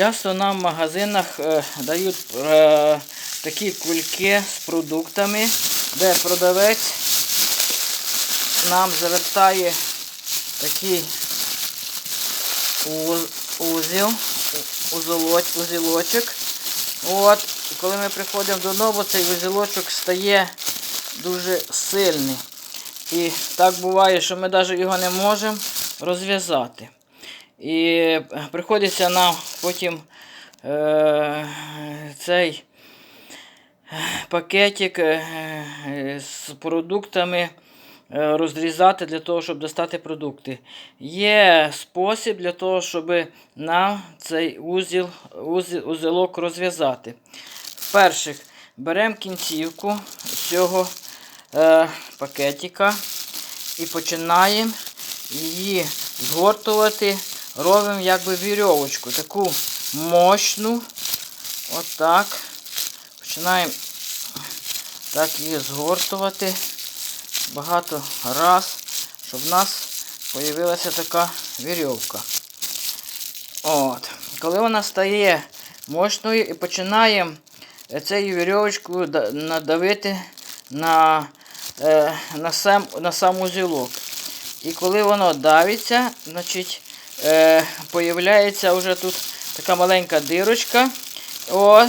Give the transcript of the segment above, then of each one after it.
Часто нам в магазинах е, дають е, такі кульки з продуктами, де продавець нам завертає такий уз- узіл, узілочок. От, коли ми приходимо додому, цей узілочок стає дуже сильний. І так буває, що ми навіть його не можемо розв'язати. І приходиться нам потім е, цей пакетик е, е, з продуктами е, розрізати для того, щоб достати продукти. Є спосіб для того, щоб нам цей узіл, узіл, узелок розв'язати. Перших беремо кінцівку цього е, пакетика і починаємо її згортувати. Робимо якби вірьовочку, таку мощну. Отак. Починаємо так її згортувати багато раз, щоб в нас з'явилася така вірьовка. От. Коли вона стає мощною і починаємо цією вірьовочкою надавити на, е, на, сам, на сам узілок. І коли воно давиться, значить, е, появляється вже тут така маленька дирочка, о,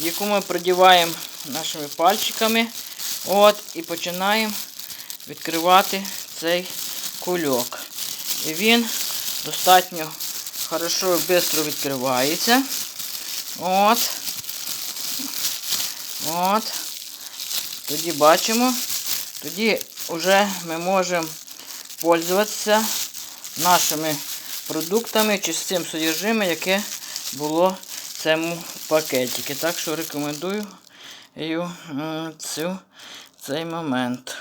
яку ми продіваємо нашими пальчиками. От, і починаємо відкривати цей кульок. І він достатньо хорошо і швидко відкривається. От. От. Тоді бачимо. Тоді вже ми можемо пользуватися нашими продуктами чи з цим содержимим, яке було в цьому пакетику. Так що рекомендую цю, цей момент.